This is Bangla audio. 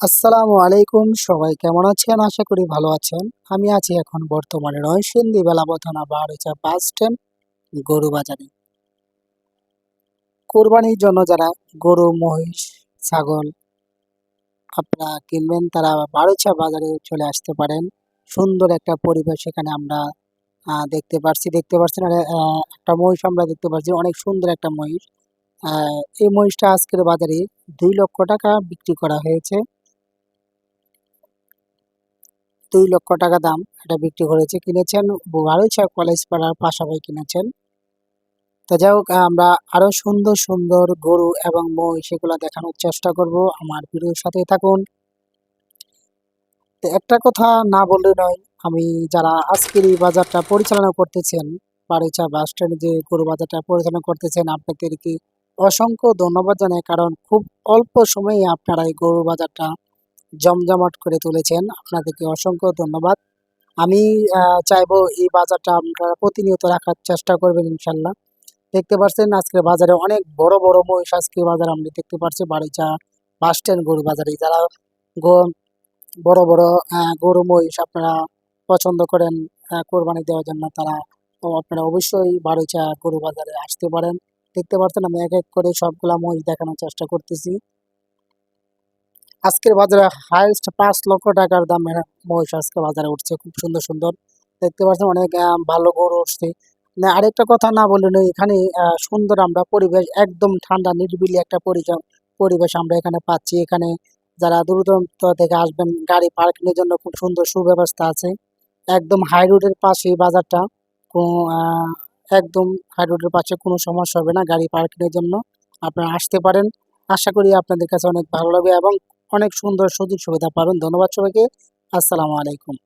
আসসালামু আলাইকুম, সবাই কেমন আছেন? আশা করি ভালো আছেন। আমি আছি এখন বর্তমানে নয়সিন্দি বেলাবো থানা বারোচা বাস স্ট্যান্ড গরু বাজারে কোরবানির জন্য যারা গরু, মহিষ, ছাগল আপনারা কিনবেন, তারা বারোচা বাজারে চলে আসতে পারেন। সুন্দর একটা পরিবেশ এখানে আমরা দেখতে পারছি। দেখতে পাচ্ছেন একটা মহিষ আমরা দেখতে পাচ্ছি অনেক সুন্দর একটা মহিষ। এই মহিষটা আজকের বাজারে দুই লক্ষ টাকা বিক্রি করা হয়েছে। দুই লক্ষ টাকা দাম এটা বিক্রি করেছে, কিনেছেন বারোইছা কলেজ পাড়ার পাশাপাশি কিনেছেন। তো যাই হোক, আমরা আরও সুন্দর সুন্দর গরু এবং মই সেগুলো দেখানোর চেষ্টা করব। আমার ভিডিওর সাথে থাকুন। তো একটা কথা না বললে নয়, আমি যারা আজকের এই বাজারটা পরিচালনা করতেছেন বারোইচা বাস স্ট্যান্ডে যে গরু বাজারটা পরিচালনা করতেছেন, আপনাদেরকে অসংখ্য ধন্যবাদ জানাই। কারণ খুব অল্প সময়ে আপনারা এই গরু বাজারটা জমজমাট করে তুলেছেন। আপনাদেরকে অসংখ্য ধন্যবাদ। আমি চাইব এই বাজারটা আপনারা প্রতিনিয়ত রাখার চেষ্টা করবেন ইনশাল্লাহ। দেখতে পাচ্ছেন আজকে বাজারে অনেক বড় বড় মহিষ আজকে বাজার আমরা দেখতে পাচ্ছি বাড়িচা বাস স্ট্যান্ড গরু বাজারে যারা বড় বড় গরু মহিষ আপনারা পছন্দ করেন কোরবানি দেওয়ার জন্য তারা আপনারা অবশ্যই বাড়িচা গরু বাজারে আসতে পারেন। দেখতে পাচ্ছেন আমি এক এক করে সবগুলা মহিষ দেখানোর চেষ্টা করতেছি। আজকের বাজারে হাইয়েস্ট পাঁচ লক্ষ টাকার দামের মহিষ আজকে বাজারে উঠছে, খুব সুন্দর সুন্দর। দেখতে পাচ্ছেন অনেক ভালো গরু উঠছে। আরেকটা কথা না বললে নয় এখানে সুন্দর আমরা পরিবেশ, একদম ঠান্ডা, নিরিবিলি একটা পরিবেশ আমরা এখানে পাচ্ছি। এখানে যারা দূর থেকে আসবেন, গাড়ি পার্কিংয়ের জন্য খুব সুন্দর সুব্যবস্থা আছে। একদম হাই রোডের পাশে বাজারটা একদম হাই রোডের পাশে কোনো সমস্যা হবে না, গাড়ি পার্কিংয়ের জন্য। আপনারা আসতে পারেন। আশা করি আপনাদের কাছে অনেক ভালো লাগবে এবং অনেক সুন্দর সুযোগ সুবিধা পাবেন। ধন্যবাদ সবাইকে। আসসালামু আলাইকুম।